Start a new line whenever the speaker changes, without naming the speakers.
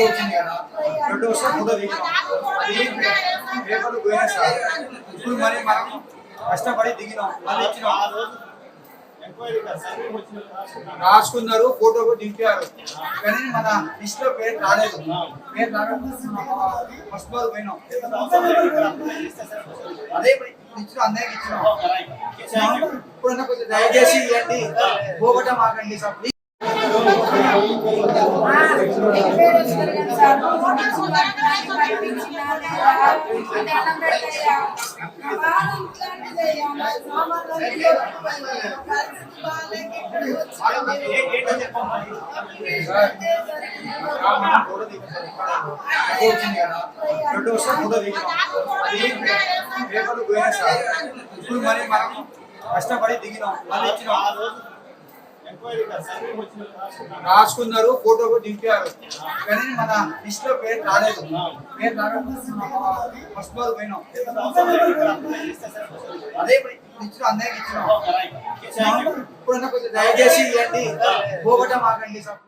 వచ్చింది కదా రెండు వర్షాలు ఫోటో దిగినాం పేపర్లు పోయినా సార్ ఇప్పుడు మరి మనం కష్టపడి దిగినాం మళ్ళీ ఇచ్చినాం రాసుకున్నారు ఫోటో కూడా దింపారు. కానీ మన లిస్ట్లో పేరు రాలేదు. పేరు రాకపోతే ఫస్ట్ బాల్ పోయినాం. అదే ఇచ్చిన అందరికి ఇచ్చినాం. ఇప్పుడన్నా కొంచెం దయచేసి ఇవ్వండి. పోగొట్ట మాకండి సార్ ప్లీజ్ తెలంగాణ రెండు వర్షాలు మూడో దిగినాం పేపర్లు పోయినా సార్ ఇప్పుడు మరి మనం కష్టపడి దిగినాం మళ్ళీ ఇచ్చినాం ఆ రోజు రాసుకున్నారు ఫోటో కూడా దింపారు. కానీ మన లిస్ట్లో పేరు రాలేదు. పేరు రాకపోతే ఫస్ట్ బాల్ పోయినాం. అదే ఇప్పుడు ఇచ్చిన అందరికి ఇచ్చినాం. ఇప్పుడన్నా కొంచెం దయచేసి ఇవ్వండి. పోగొట్ట మాకండి సార్